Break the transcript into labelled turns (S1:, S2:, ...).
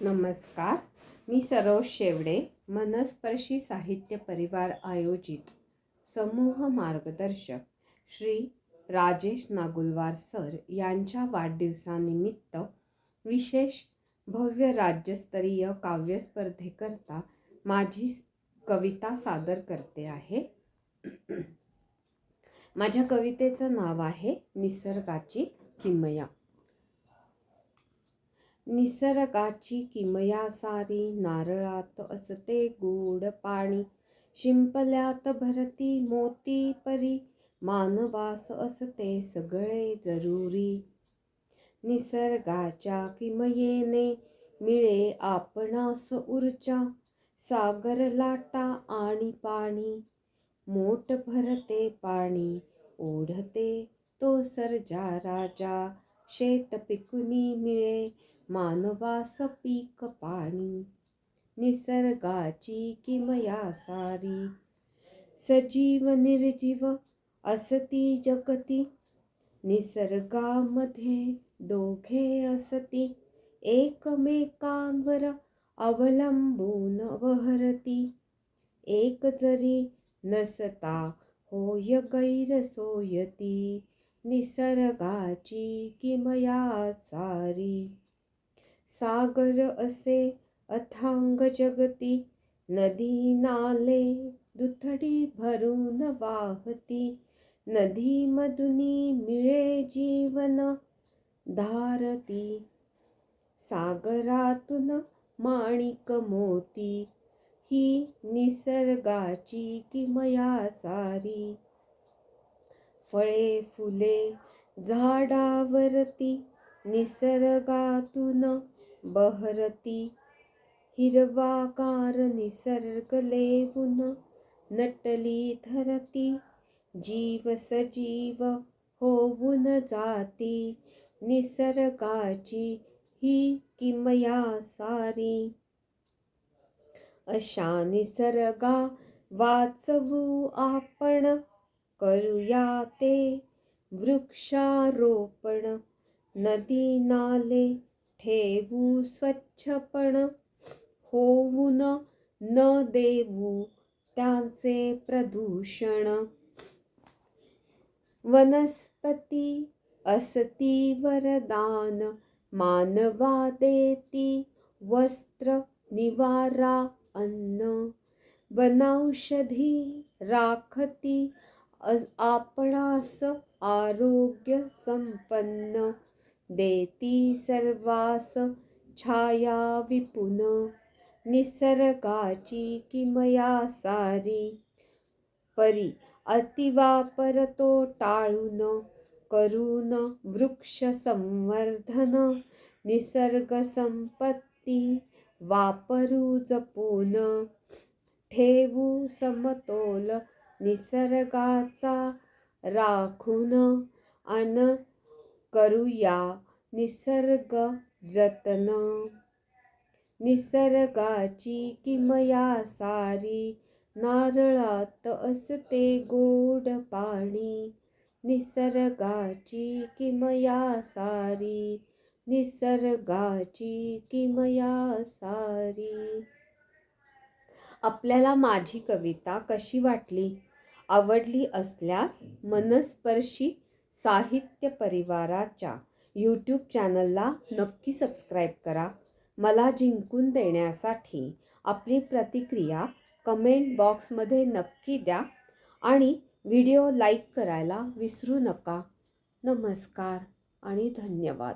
S1: नमस्कार. मी सरोज शेवडे मनस्पर्शी साहित्य परिवार आयोजित समूह मार्गदर्शक श्री राजेश नागुलवार सर यांच्या वाढदिवसानिमित्त विशेष भव्य राज्यस्तरीय काव्यस्पर्धेकरता माझी कविता सादर करते आहे. माझ्या कवितेचं नाव आहे निसर्गाची किमया. निसर्गाची किमया सारी नारळात असते गोड पाणी. शिंपल्यात भरती मोती परी मानवास असते सगळे जरुरी. निसर्गाच्या किमयेने मिळे आपणास ऊर्जा सागर लाटा आणि पाणी. मोठ भरते पाणी ओढते तो सर्जा राजा. शेत पिकुनी मिळे मानवास पीक पाणी. निसर्गाची किमया सारी. सजीव निर्जीव असती जगती. निसर्गामध्ये दोघे असती. एकमेकांवर अवलंबून वहरती. एक जरी नसता होय गैरसोयती. निसर्गाची किमया सारी. सागर असे अथांग जगती. नदी नाले दुथडी भरून वाहती. नदी मधुनी मिळे जीवन धारती. सागरातून माणिक मोती. ही निसर्गाची किमया सारी. फळे फुले झाडावरती निसर्गातून बहरती। हिरवागार निसर्ग लेवून नटली धरती। जीव सजीव होऊन जाती। निसर्गाची ही किमया सारी। अशा निसर्गा वाचवू आपण करूया ते वृक्षारोपण. नदी नाले ठेवू स्वच्छपण होऊन न देऊ त्यांचे प्रदूषण. वनस्पती असती वरदान मानवा देती वस्त्र निवारा अन्न. वनौषधी राखती आपणास आरोग्य संपन्न. देती सर्वास छाया विपुन. निसर्गाची किमया सारी. परी अतिवापर तो टाळून. करून वृक्ष संवर्धन. निसर्ग संपत्ती वापरू जपून. ठेवू समतोल निसर्गाचा राखून. अन करूया निसर्ग जतन. निसर्गाची किमया सारी नारळात असते गोड पाणी. निसर्गाची किमया सारी निसर्गाची किमया सारी. आपल्याला माझी कविता कशी वाटली? आवडली असल्यास मनस्पर्शी साहित्य परिवाराच्या यूट्यूब चॅनलला नक्की सबस्क्राईब करा. मला जिंकून देण्यासाठी आपली प्रतिक्रिया कमेंट बॉक्समध्ये नक्की द्या आणि व्हिडिओ लाईक करायला विसरू नका. नमस्कार आणि धन्यवाद.